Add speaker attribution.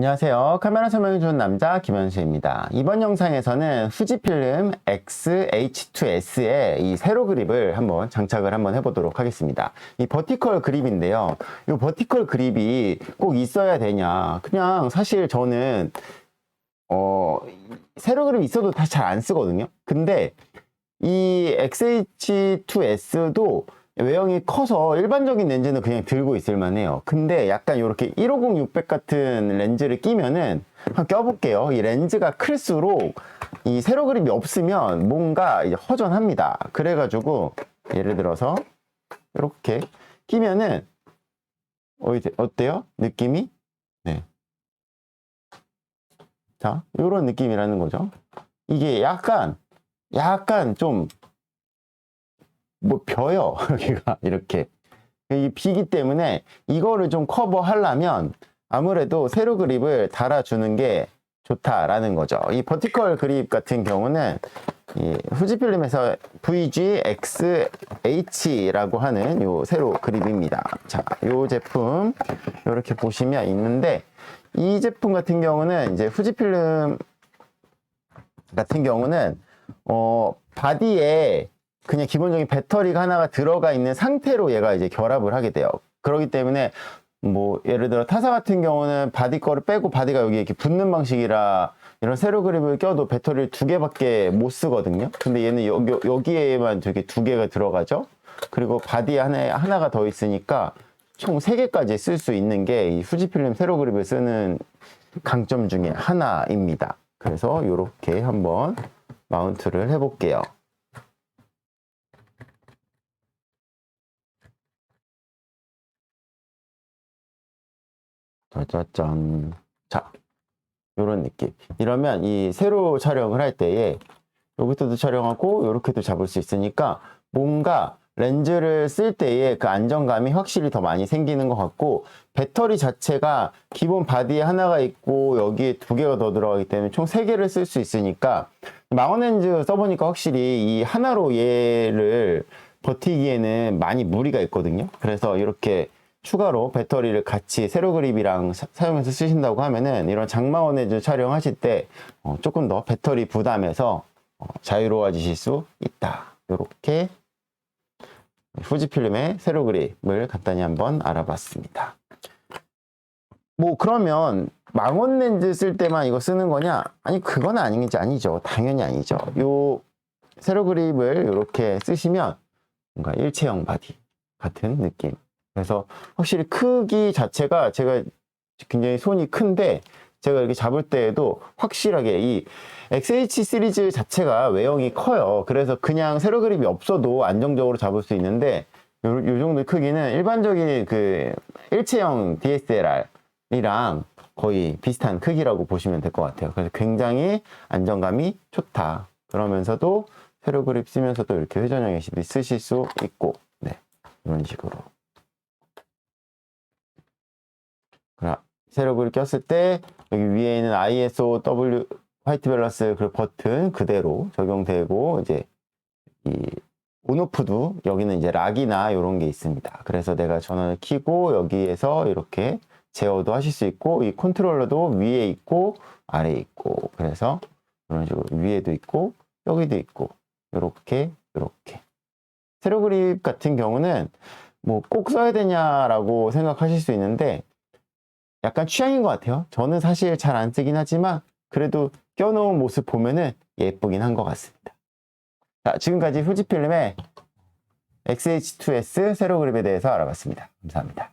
Speaker 1: 안녕하세요. 카메라 설명해 주는 남자 김현수입니다. 이번 영상에서는 후지필름 X-H2S의 이 세로 그립을 한번 장착을 한번 해보도록 하겠습니다. 이 버티컬 그립인데요. 이 버티컬 그립이 꼭 있어야 되냐? 그냥 사실 저는 어 세로 그립 있어도 다시 잘 안 쓰거든요. 근데 이 XH2S도 외형이 커서 일반적인 렌즈는 그냥 들고 있을 만 해요. 근데 약간 이렇게 150, 600 같은 렌즈를 끼면은 한번 껴볼게요. 이 렌즈가 클수록 이 세로 그립이 없으면 뭔가 이제 허전합니다. 그래가지고 예를 들어서 이렇게 끼면은 어때요? 느낌이? 네. 자, 이런 느낌이라는 거죠. 이게 약간 약간 좀 뭐 벼요 여기가 이렇게 이 비기 때문에 이거를 좀 커버하려면 아무래도 세로 그립을 달아주는 게 좋다라는 거죠. 이 버티컬 그립 같은 경우는 이 후지필름에서 VGXH라고 하는 요 세로 그립입니다. 자, 요 제품 이렇게 보시면 있는데 이 제품 같은 경우는 이제 후지필름 같은 경우는 어 바디에 그냥 기본적인 배터리가 하나가 들어가 있는 상태로 얘가 이제 결합을 하게 돼요. 그렇기 때문에 뭐 예를 들어 타사 같은 경우는 바디 거를 빼고 바디가 여기 이렇게 붙는 방식이라 이런 세로 그립을 껴도 배터리를 두 개밖에 못 쓰거든요. 근데 얘는 여기, 여기에만 저게 두 개가 들어가죠. 그리고 바디 하나에 하나가 더 있으니까 총 세 개까지 쓸 수 있는 게 이 후지 필름 세로 그립을 쓰는 강점 중에 하나입니다. 그래서 이렇게 한번 마운트를 해볼게요. 짜자짠. 자, 요런 느낌. 이러면 이 세로 촬영을 할 때에 여기서도 촬영하고 요렇게도 잡을 수 있으니까 뭔가 렌즈를 쓸 때에 그 안정감이 확실히 더 많이 생기는 것 같고 배터리 자체가 기본 바디에 하나가 있고 여기에 두 개가 더 들어가기 때문에 총 세 개를 쓸 수 있으니까 망원 렌즈 써보니까 확실히 이 하나로 얘를 버티기에는 많이 무리가 있거든요. 그래서 이렇게 추가로 배터리를 같이 세로 그립이랑 사, 용해서 쓰신다고 하면은 이런 장마원 렌즈 촬영하실 때 어, 조금 더 배터리 부담에서 어, 자유로워지실 수 있다. 이렇게 후지필름의 세로 그립을 간단히 한번 알아봤습니다. 뭐 그러면 망원 렌즈 쓸 때만 이거 쓰는 거냐? 아니 그건 아니지 아니죠. 당연히 아니죠. 요 세로 그립을 이렇게 쓰시면 뭔가 일체형 바디 같은 느낌. 그래서 확실히 크기 자체가 제가 굉장히 손이 큰데 제가 이렇게 잡을 때에도 확실하게 이 XH 시리즈 자체가 외형이 커요. 그래서 그냥 세로 그립이 없어도 안정적으로 잡을 수 있는데 요, 요 정도 크기는 일반적인 그 일체형 DSLR이랑 거의 비슷한 크기라고 보시면 될 것 같아요. 그래서 굉장히 안정감이 좋다. 그러면서도 세로 그립 쓰면서도 이렇게 회전형의 시비 쓰실 수 있고, 네. 이런 식으로. 그립 꼈을 때 여기 위에 있는 ISO W 화이트 밸런스 그 버튼 그대로 적용되고 이제 이 온오프도 여기는 이제 락이나 이런 게 있습니다. 그래서 내가 전원을 켜고 여기에서 이렇게 제어도 하실 수 있고 이 컨트롤러도 위에 있고 아래에 있고 그래서 이런 식으로 위에도 있고 여기도 있고 이렇게 이렇게 세로 그립 같은 경우는 뭐 꼭 써야 되냐라고 생각하실 수 있는데 약간 취향인 것 같아요. 저는 사실 잘 안 쓰긴 하지만 그래도 껴놓은 모습 보면은 예쁘긴 한 것 같습니다. 자, 지금까지 후지필름의 XH2S 세로 그립에 대해서 알아봤습니다. 감사합니다.